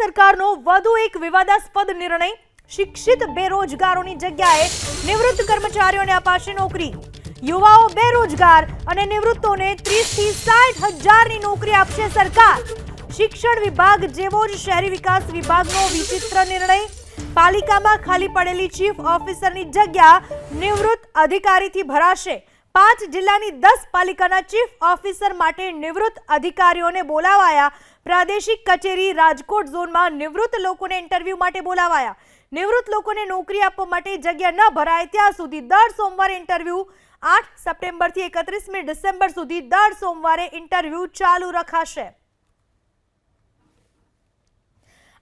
સરકારનો વધુ એક વિવાદાસ્પદ નિર્ણય, શિક્ષિત બેરોજગારોની જગ્યાએ નિવૃત્ત કર્મચારીઓને અપાશે નોકરી. યુવાઓ બેરોજગાર અને નિવૃત્તોને ત્રીસથી સાઠ હજારની નોકરી આપશે સરકાર. શિક્ષણ વિભાગ જેવો જ શહેરી વિકાસ વિભાગનો વિચિત્ર નિર્ણય, પાલિકામાં ખાલી પડેલી ચીફ ઓફિસરની જગ્યા નિવૃત્ત અધિકારીથી ભરાશે. પાંચ જિલ્લાની દસ પાલિકાના ચીફ ઓફિસર માટે નિવૃત્ત અધિકારીઓને બોલાવાયા પ્રાદેશિક કચેરી રાજકોટ ઝોનમાં નિવૃત્ત લોકોને ઇન્ટરવ્યૂ માટે બોલાવાયા. નિવૃત્ત લોકોને નોકરી આપવા માટે જગ્યા ન ભરાય ત્યાં સુધી દર સોમવારે ઇન્ટરવ્યૂ. આઠ સપ્ટેમ્બરથી એકત્રીસમી ડિસેમ્બર સુધી દર સોમવારે ઇન્ટરવ્યૂ ચાલુ રખાશે.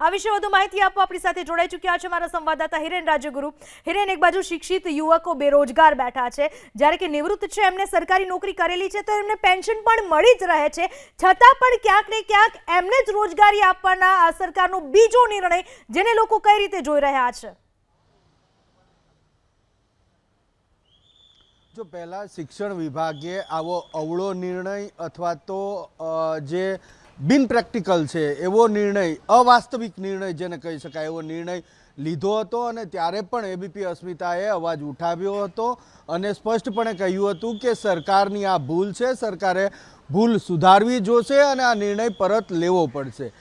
આ વિશે વધુ માહિતી આપવા આપણી સાથે જોડાઈ ચૂક્યા છે મારા સંવાદદાતા હિરેન રાજગુરુ. હિરેન, એક બાજુ શિક્ષિત યુવકો બેરોજગાર બેઠા છે. જ્યારે કે નિવૃત્ત છે એમને સરકારી નોકરી કરેલી છે, તો એમને પેન્શન પણ મળી જ રહે છે. છતાં પણ ક્યાંક ને ક્યાંક એમને જ રોજગારી આપવાના આ સરકારનો બીજો નિર્ણય જેને લોકો કઈ રીતે જોઈ રહ્યા છે? જો પહેલાં શિક્ષણ વિભાગે આવો અવળો નિર્ણય અથવા તો જે બિન પ્રેક્ટિકલ છે, એવો નિર્ણય, અવાસ્તવિક નિર્ણય જેને કહી શકાય, એવો નિર્ણય લીધો હતો અને ત્યારે પણ એબીપી અસ્મિતાએ અવાજ ઉઠાવ્યો હતો અને સ્પષ્ટપણે કહ્યું હતું કે સરકારની આ ભૂલ છે, સરકારે ભૂલ સુધારવી જોશે અને આ નિર્ણય પરત લેવો પડશે.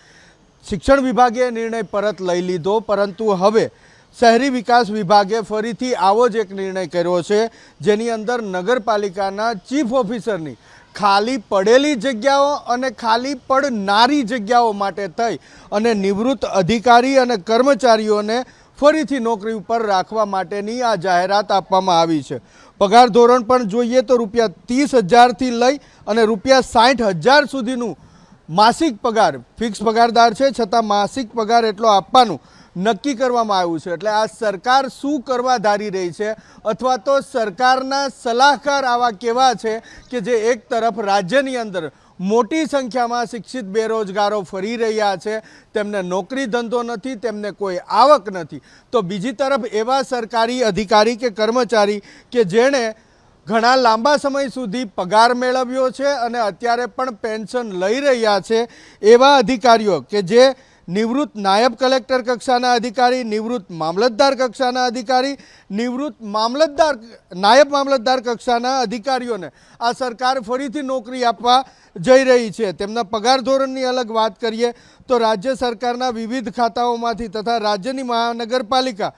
શિક્ષણ વિભાગે નિર્ણય પરત લઈ લીધો, પરંતુ હવે શહેરી વિકાસ વિભાગે ફરીથી આવો જ એક નિર્ણય કર્યો છે, જેની અંદર નગરપાલિકાના ચીફ ઓફિસરની ખાલી પડેલી જગ્યાઓ અને ખાલી પડનારી જગ્યાઓ માટે થઈ અને નિવૃત્ત અધિકારી અને કર્મચારીઓને ફરીથી નોકરી ઉપર રાખવા માટેની આ જાહેરાત આપવામાં આવી છે. પગાર ધોરણ પણ જોઈએ તો રૂપિયા ત્રીસ હજારથી લઈ અને રૂપિયા સાઠ હજાર સુધીનું માસિક પગાર ફિક્સ પગારદાર છે, છતાં માસિક પગાર એટલો આપવાનું નક્કી કરવામાં આવ્યું છે. એટલે આ સરકાર શું કરવા ધારી રહી છે અથવા તો સરકારના સલાહકાર આવા કેવા છે કે જે એક તરફ રાજ્યની અંદર મોટી સંખ્યામાં શિક્ષિત બેરોજગારો ફરી રહ્યા છે, તેમને નોકરી ધંધો નથી, તેમને કોઈ આવક નથી. તો બીજી તરફ એવા સરકારી અધિકારી કે કર્મચારી કે જેણે ઘણા લાંબા સમય સુધી પગાર મેળવ્યો છે અને અત્યારે પણ પેન્શન લઈ રહ્યા છે, એવા અધિકારીઓ કે જે નિવૃત્ત નાયબ કલેક્ટર કક્ષાના અધિકારી, નિવૃત્ત મામલતદાર કક્ષાના અધિકારી, નિવૃત્ત મામલતદાર, નાયબ મામલતદાર કક્ષાના અધિકારીઓને આ સરકાર ફરીથી નોકરી આપવા જઈ રહી છે. તેમના પગાર ધોરણની અલગ વાત કરીએ તો રાજ્ય સરકારના વિવિધ ખાતાઓમાંથી તથા રાજ્યની મહાનગરપાલિકા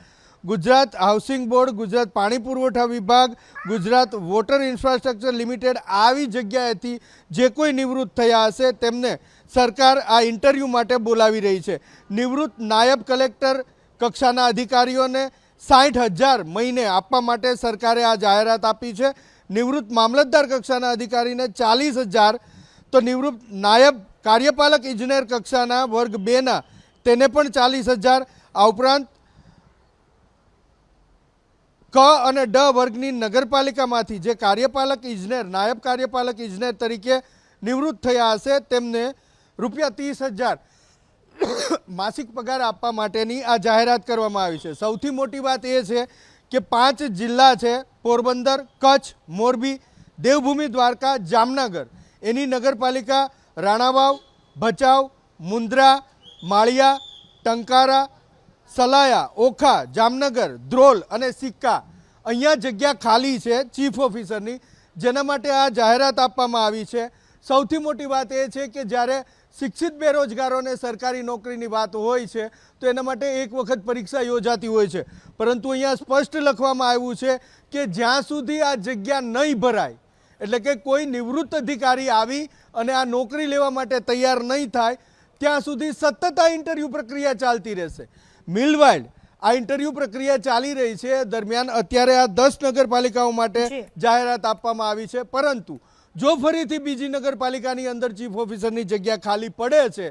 ગુજરાત હાઉસિંગ બોર્ડ, ગુજરાત પાણી પુરવઠા વિભાગ, ગુજરાત વોટર ઇન્ફ્રાસ્ટ્રક્ચર લિમિટેડ આવી જગ્યાએથી જે કોઈ નિવૃત્ત થયા હશે તેમને સરકાર આ ઇન્ટરવ્યૂ માટે બોલાવી રહી છે. નિવૃત્ત નાયબ કલેક્ટર કક્ષાના અધિકારીઓને સાઠ હજાર મહિને આપવા માટે સરકારે આ જાહેરાત આપી છે. નિવૃત્ત મામલતદાર કક્ષાના અધિકારીને ચાલીસ હજાર. તો નિવૃત્ત નાયબ કાર્યપાલક ઇજનેર કક્ષાના વર્ગ બેના તેને પણ ચાલીસ હજાર. આ ઉપરાંત ક અને ડ વર્ગની નગરપાલિકામાંથી જે કાર્યપાલક ઇજનેર, નાયબ કાર્યપાલક ઇજનેર તરીકે નિવૃત્ત થયા હશે, તેમને રૂપિયા ત્રીસ હજાર માસિક પગાર આપવા માટેની આ જાહેરાત કરવામાં આવી છે. સૌથી મોટી વાત એ છે કે પાંચ જિલ્લા છે, પોરબંદર, કચ્છ, મોરબી, દેવભૂમિ, દ્વારકા, જામનગર. એની નગરપાલિકા રાણાવાવ, ભચાઉ મુન્દ્રા માળિયા, ટંકારા સલાયા, ઓખા, જામનગર ધ્રોલ અને સિક્કા અહીંયા જગ્યા ખાલી છે ચીફ ઓફિસરની, જેના માટે આ જાહેરાત આપવામાં આવી છે. સૌથી મોટી વાત એ છે કે જ્યારે શિક્ષિત બેરોજગારોને સરકારી નોકરીની વાત હોય છે, તો એના માટે એક વખત પરીક્ષા યોજાતી હોય છે. પરંતુ અહીંયા સ્પષ્ટ લખવામાં આવ્યું છે કે જ્યાં સુધી આ જગ્યા નહીં ભરાય, એટલે કે કોઈ નિવૃત્ત અધિકારી આવી અને આ નોકરી લેવા માટે તૈયાર નહીં થાય, ત્યાં સુધી સતત આ ઇન્ટરવ્યૂ પ્રક્રિયા ચાલતી રહેશે. મિલવાઇલ્ડ આ ઇન્ટરવ્યૂ પ્રક્રિયા ચાલી રહી છે. દરમિયાન અત્યારે આ દસ નગરપાલિકાઓ માટે જાહેરાત આપવામાં આવી છે. પરંતુ જો ફરીથી બીજી નગરપાલિકાની અંદર ચીફ ઓફિસરની જગ્યા ખાલી પડે છે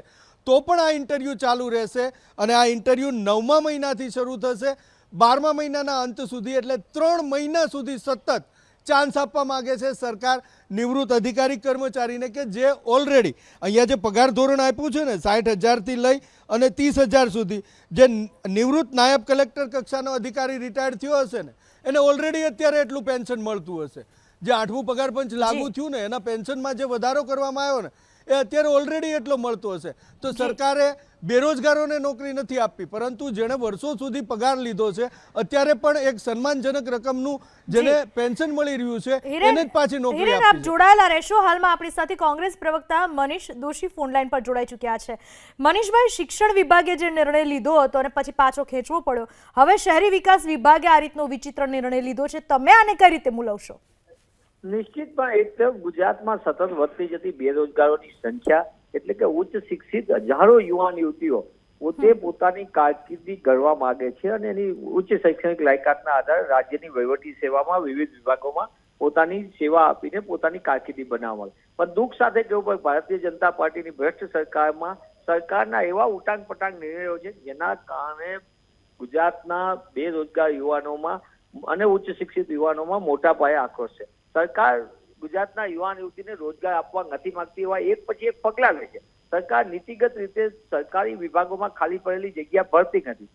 તો પણ આ ઇન્ટરવ્યૂ ચાલુ રહેશે અને આ ઇન્ટરવ્યૂ નવમા મહિનાથી શરૂ થશે. બારમા મહિનાના અંત સુધી એટલે ત્રણ મહિના સુધી સતત ચાન્સ આપવા માગે છે સરકાર નિવૃત્ત અધિકારી કર્મચારીને કે જે ઓલરેડી અહીંયા જે પગાર ધોરણ આપ્યું છે ને સાઠ હજારથી લઈ અને ત્રીસ હજાર સુધી જે નિવૃત્ત નાયબ કલેક્ટર કક્ષાનો અધિકારી રિટાયર્ડ થયો હશે ને એને ઓલરેડી અત્યારે એટલું પેન્શન મળતું હશે. જે આઠમું પગાર પંચ લાગુ થયું ને એના પેન્શનમાં જે વધારો કરવામાં આવ્યો ને એ અત્યારે ઓલરેડી એટલો મળતો હશે. તો સરકારે બેરોજગારોને નોકરી નથી આપવી પરંતુ જેણે વર્ષો સુધી પગાર લીધો છે અત્યારે પણ એક સન્માનજનક રકમનું જેને પેન્શન મળી રહ્યું છે એને જ પાછી નોકરી આપ જોડાયેલા રહેશો. હાલમાં આપણી સાથે કોંગ્રેસ પ્રવક્તા મનીષ દોશી ફોનલાઈન પર જોડાઈ ચૂક્યા છે. મનીષભાઈ શિક્ષણ વિભાગે જે નિર્ણય લીધો હતો અને પછી પાછો ખેંચવો પડ્યો હવે શહેરી વિકાસ વિભાગે આ રીતનો વિચિત્ર નિર્ણય લીધો છે. તમે આને કઈ રીતે મૂલવશો? નિશ્ચિતમાં એક તરફ ગુજરાતમાં સતત વધતી જતી બેરોજગારોની સંખ્યા એટલે કે ઉચ્ચ શિક્ષિત હજારો યુવાન યુવતીઓ પોતે પોતાની કારકિર્દી ઘડવા માંગે છે અને એની ઉચ્ચ શૈક્ષણિક લાયકાતના આધારે રાજ્યની વહીવટી સેવામાં વિવિધ વિભાગોમાં પોતાની સેવા આપીને પોતાની કારકિર્દી બનાવવા પણ દુઃખ સાથે કેવું પડે ભારતીય જનતા પાર્ટીની ભ્રષ્ટ સરકારમાં સરકારના એવા ઉટાંગ પટાંગ નિર્ણયો છે જેના કારણે ગુજરાતના બેરોજગાર યુવાનોમાં અને ઉચ્ચ શિક્ષિત યુવાનોમાં મોટા પાયે આક્રોશ છે. સરકાર ગુજરાતના યુવાન યુવતીને રોજગાર આપવા નથી માંગતી એવા એક પછી એક પગલા લે છે. સરકાર નીતિગત રીતે સરકારી વિભાગોમાં ખાલી પડેલી જગ્યા ભરતી નથી.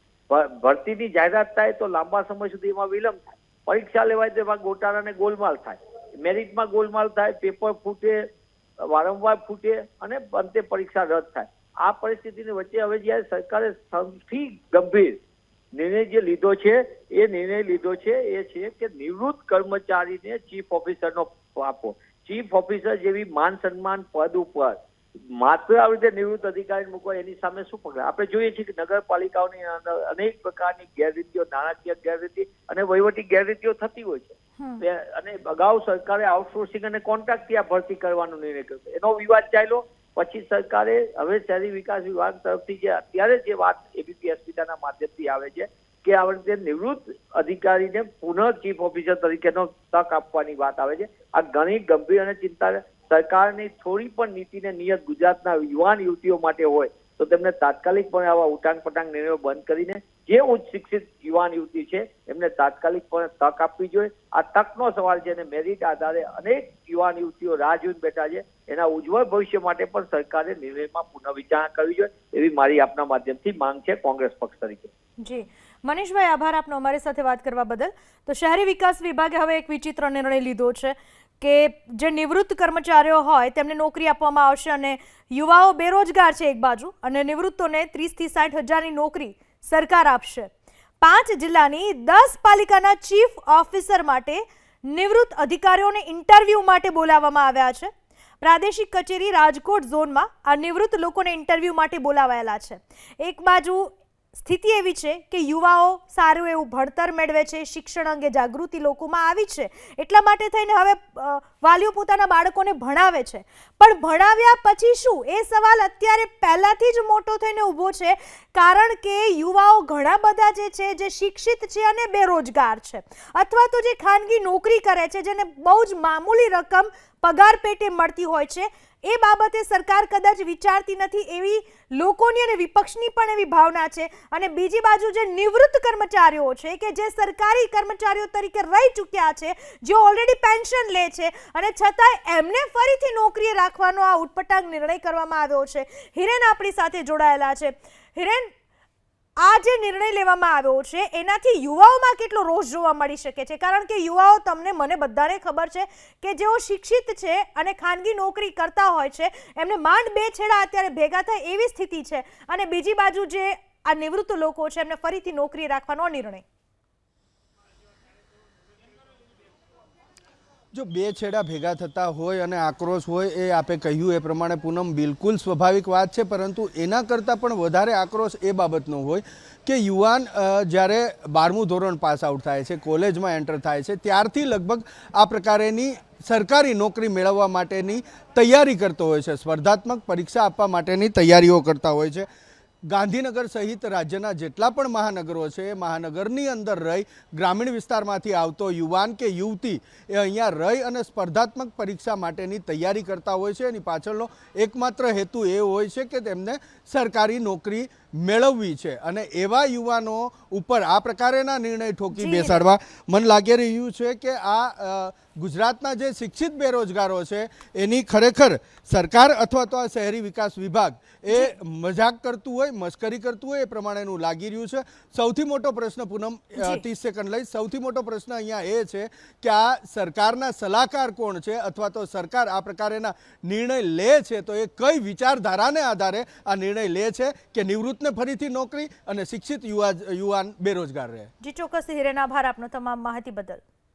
ભરતીની જાહેરાત થાય તો લાંબા સમય સુધી એમાં વિલંબ થાય. પરીક્ષા લેવાય તેમાં ગોટાળા ગોલમાલ થાય. મેરિટમાં ગોલમાલ થાય, પેપર ફૂટે, વારંવાર ફૂટે અને અંતે પરીક્ષા રદ થાય. આ પરિસ્થિતિની વચ્ચે હવે જ્યારે સરકારે સૌથી ગંભીર નિર્ણય જે લીધો છે એ નિર્ણય લીધો છે એ છે કે નિવૃત્ત કર્મચારીને ચીફ ઓફિસરનો આપો. ચીફ ઓફિસર જેવી માન સન્માન પદ ઉપર માત્ર આવી રીતે નિવૃત્ત અધિકારી મૂકવા એની સામે શું પગલાં? આપણે જોઈએ છીએ કે નગરપાલિકાઓની અંદર અનેક પ્રકારની ગેરરીતિઓ નાણાકીય ગેરરીતિ અને વહીવટી ગેરરીતિઓ થતી હોય છે. અને અગાઉ સરકારે આઉટસોર્સિંગ અને કોન્ટ્રાક્ટથી આ ભરતી કરવાનો નિર્ણય કર્યો એનો વિવાદ ચાલ્યો. પછી સરકારે હવે શહેરી વિકાસ વિભાગ તરફથી જે અત્યારે જે વાત એબીપી હોસ્પિટલના માધ્યમથી આવે છે કે આ રીતે નિવૃત્ત અધિકારીને પુનઃ ચીફ ઓફિસર તરીકેનો તક આપવાની વાત આવે છે. આ ઘણી ગંભીર અને ચિંતા સરકારની થોડી પણ નીતિને નિયત ગુજરાતના યુવાન યુવતીઓ માટે હોય તો તેમને તાત્કાલિકપણે આવા ઉટાંગ પટાંગ નિર્ણયો બંધ કરીને જે ઉચ્ચ શિક્ષિત યુવાન યુવતી છે, એમને તાત્કાલિકપણે તક આપવી જોઈએ. આ તકનો સવાલ છે અને મેરિટ આધારે અનેક યુવાન યુવતીઓ રાહ જોઈને બેઠા છે. એના ઉજ્જવળ ભવિષ્ય માટે પણ સરકારે નિર્ણયમાં પુનઃવિચારણા કરવી જોઈએ એવી મારી આપના માધ્યમથી માંગ છે કોંગ્રેસ પક્ષ તરીકે. જી. મનીષભાઈ, આભાર આપનો અમારી સાથે વાત કરવા બદલ. તો શહેરી વિકાસ વિભાગે હવે એક વિચિત્ર નિર્ણય લીધો છે. કે જે નિવૃત્ત કર્મચારીઓ હોય તેમને નોકરી આપવામાં આવશે અને યુવાઓ બેરોજગાર છે એક બાજુ અને નિવૃત્તોને ત્રીસથી સાઠ હજારની નોકરી સરકાર આપશે. પાંચ જિલ્લાની દસ પાલિકાના ચીફ ઓફિસર માટે નિવૃત્ત અધિકારીઓને ઇન્ટરવ્યૂ માટે બોલાવવામાં આવ્યા છે. પ્રાદેશિક કચેરી રાજકોટ ઝોનમાં આ નિવૃત્ત લોકોને ઇન્ટરવ્યૂ માટે બોલાવાયેલા છે. એક બાજુ સ્થિતિ એવી છે કે યુવાઓ સારું એવું ભણતર મેળવે છે, શિક્ષણ અંગે જાગૃતિ લોકોમાં આવી છે, એટલા માટે થઈને હવે વાલીઓ પોતાના બાળકોને ભણાવે છે. પણ ભણાવ્યા પછી શું? એ સવાલ અત્યારે પહેલાથી જ મોટો થઈને ઊભો છે, કારણ કે યુવાઓ ઘણા બધા જે છે, જે શિક્ષિત છે અને બેરોજગાર છે. અથવા તો જે ખાનગી નોકરી કરે છે, જેને બહુ જ મામૂલી રકમ પગાર પેટે મળતી હોય છે એ બાબતે સરકાર કદાચ વિચારતી નથી એવી લોકોની અને વિપક્ષની પણ એવી ભાવના છે. અને બીજી બાજુ જે નિવૃત્ત કર્મચારીઓ છે કે જે સરકારી કર્મચારીઓ તરીકે રહી ચૂક્યા છે, જે ઓલરેડી પેન્શન લે છે અને છતાંય એમને ફરીથી નોકરીએ રાખવાનો આ ઉટપટાંગ નિર્ણય કરવામાં આવ્યો છે. હિરેન આપણી સાથે જોડાયેલા છે. હિરેન આ જે નિર્ણય લેવામાં આવ્યો છે, એનાથી યુવાઓમાં કેટલો રોષ જોવા મળી શકે છે? કારણ કે યુવાઓ તમને, મને બધાને ખબર છે કે જેઓ શિક્ષિત છે અને ખાનગી નોકરી કરતા હોય છે, એમને માંડ બે છેડા અત્યારે ભેગા થાય એવી સ્થિતિ છે અને બીજી બાજુ જે આ નિવૃત્ત લોકો છે, એમને ફરીથી નોકરી રાખવાનો નિર્ણય. જો બે છેડા ભેગા થતા હોય અને આક્રોશ હોય, એ આપે કહ્યું એ પ્રમાણે પૂનમ બિલકુલ સ્વાભાવિક વાત છે, પરંતુ એના કરતાં પણ વધારે આક્રોશ એ બાબતનો હોય કે યુવાન જ્યારે બારમું ધોરણ પાસ આઉટ થાય છે, કોલેજમાં એન્ટર થાય છે, ત્યારથી લગભગ આ પ્રકારેની સરકારી નોકરી મેળવવા માટેની તૈયારી કરતો હોય છે, સ્પર્ધાત્મક પરીક્ષા આપવા માટેની તૈયારીઓ કરતા હોય છે. ગાંધીનગર સહિત રાજ્યના જેટલા પણ મહાનગરો છે એ મહાનગરની અંદર રહી ગ્રામીણ વિસ્તારમાંથી આવતો યુવાન કે યુવતી એ અહીંયા રહી અને સ્પર્ધાત્મક પરીક્ષા માટેની તૈયારી કરતા હોય છે. એની પાછળનો એકમાત્ર હેતુ એ હોય છે કે તેમને સરકારી નોકરી મેળવવી છે અને એવા યુવાનો ઉપર આ પ્રકારેના નિર્ણય ઠોકી બેસાડવા મને લાગી રહ્યું છે કે આ ગુજરાતના જે શિક્ષિત બેરોજગારો છે એની ખરેખર સરકાર અથવા તો આ શહેરી વિકાસ વિભાગ એ મજાક કરતું હોય મસ્કરી કરતું હોય એ પ્રમાણેનું લાગી રહ્યું છે. સૌથી મોટો પ્રશ્ન પૂનમ ત્રીસ સેકન્ડ લઈ. સૌથી મોટો પ્રશ્ન અહીંયા એ છે કે આ સરકારના સલાહકાર કોણ છે અથવા તો સરકાર આ પ્રકારેના નિર્ણય લે છે તો એ કઈ વિચારધારાને આધારે આ નિર્ણય લે છે કે નિવૃત્તને ફરીથી નોકરી અને શિક્ષિત યુવા યુવાન બેરોજગાર રહે? જી ચોક્કસ હિરેન આભાર આપનો તમામ માહિતી બદલ.